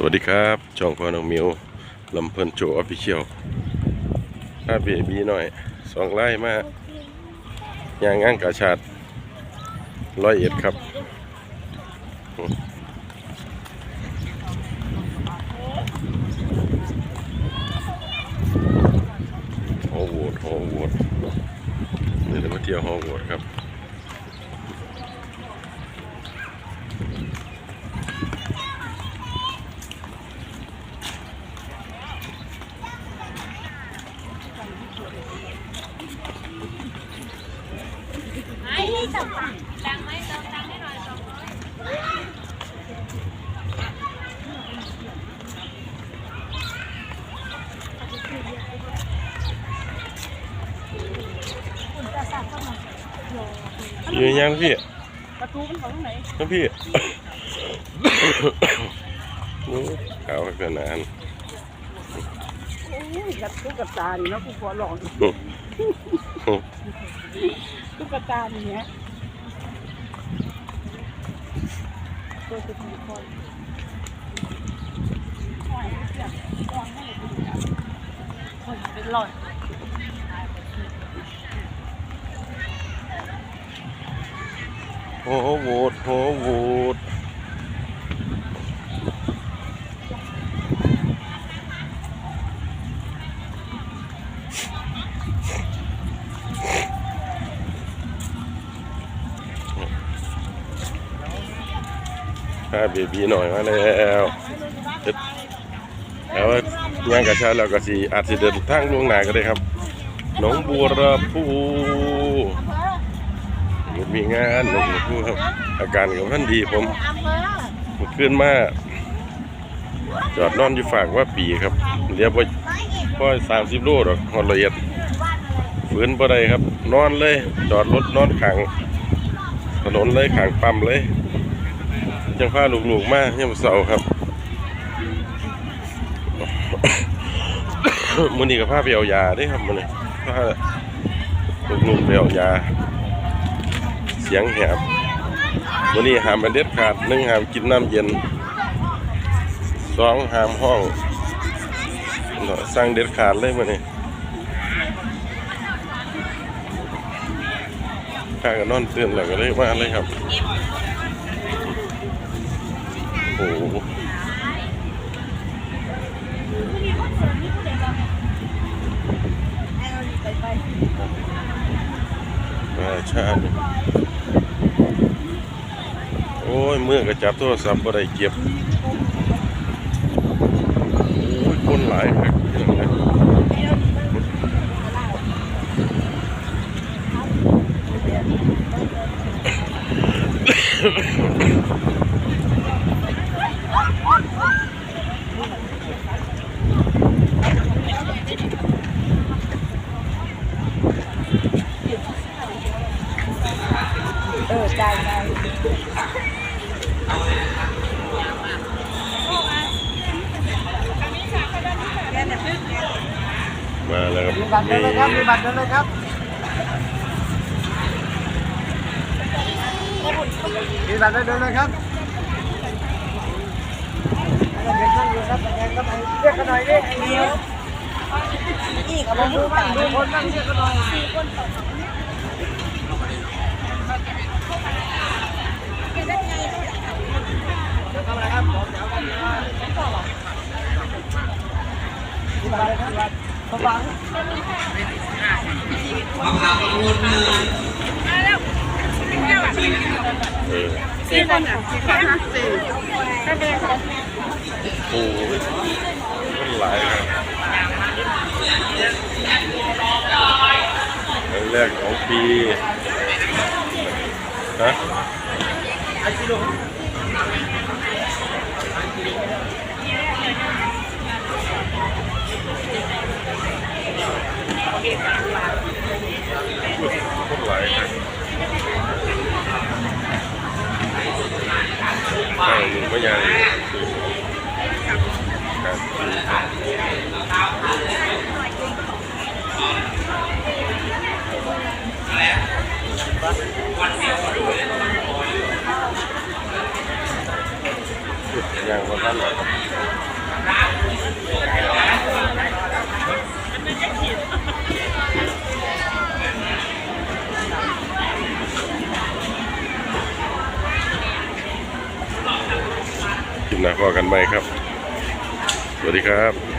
สวัสดีครับช่องพอน้องมิวลำเพลินโจออฟฟิเชียลถ้าเบบีหน่อยสองไล่มากยางง้างกาชาดร้อยเอ็ดครับ ฮอลวูดฮอลวูดเดี๋ยวเรามาเที่ยวฮอลวูดครับ ไอ้นี่จับตังค์ไหมเติมตังค์ให้หน่อยสองร้อยอยู่ยังพี่ประตูมันของไหนน้องพี่โอ้ขาวขนาด โอ้ยกับตุ๊กตานี่นะกูขอลองตุ๊กตานี่เนี้ยตัวสุดท้ายคนเป็นร้อยโอ้โหโหวตโอ้โหโหวต พาเบบีหน่อยมาแล้วแล้วว่างกระชาแล้วก็สิอาจสิเดินทางล่วงหน้าก็ได้ครับหนองบัวระพูมีงานหนองบัวพูครับ อาการของท่านดีผมขึ้นมาจอดนอนอยู่ฝากว่าปีครับเรียกว่าพ่อสามสิบโลดอกหอดละเอียดฝืนบ่ได้ครับ นอนเลย จอดรถนอนขังถนนเลยขังปั๊มเลย ยังพาลูกๆมากเนี่ยมมื้อเสาร์ครับมื้อนี้ก็พาไปเอายาเด้ครับมื้อนี้พาลูกๆไปเอายา เสียงแหบวันนี้หามอันเด็ดขาดหนึ่งหามกินน้ำเย็นสองหามห้องสั่งเด็ดขาดเลยวันนี้ข้าก็นอนเตื่นแล้วก็เลยมาเลยครับ โอ้โหมาชาติโอ้ย เมื่อกระจับโทรศัพท์บ่ได้เก็บ โอ้ย คนหลายครับพี่น้องนะ เออจ่ายไป มาแล้วครั บัตรเดินเลยครับมีบัตรเดินเลยครับมีบัตรเดินเลยครับเด็กนั่งอยู่ครับแทนก็ไปเรียกกันหน่อยดิอีกเอามาดูบ้างดูคนนั่งเรียกกันหน่อยเดี๋ยวเข้ามาครับบอกเดี๋ยวกันนะมีบัตรเลยครับ บัตรกระบังเออสี่คนอะสี่คนสี่ก็เดินโอ้ยคนหลายครับครั้งแรกของปีฮะคนหลายครับข้างหนึ่งก็ยังคือครับุดอย่างว่าท่านกินหนักพอกันไหมครับ สวัสดีครับ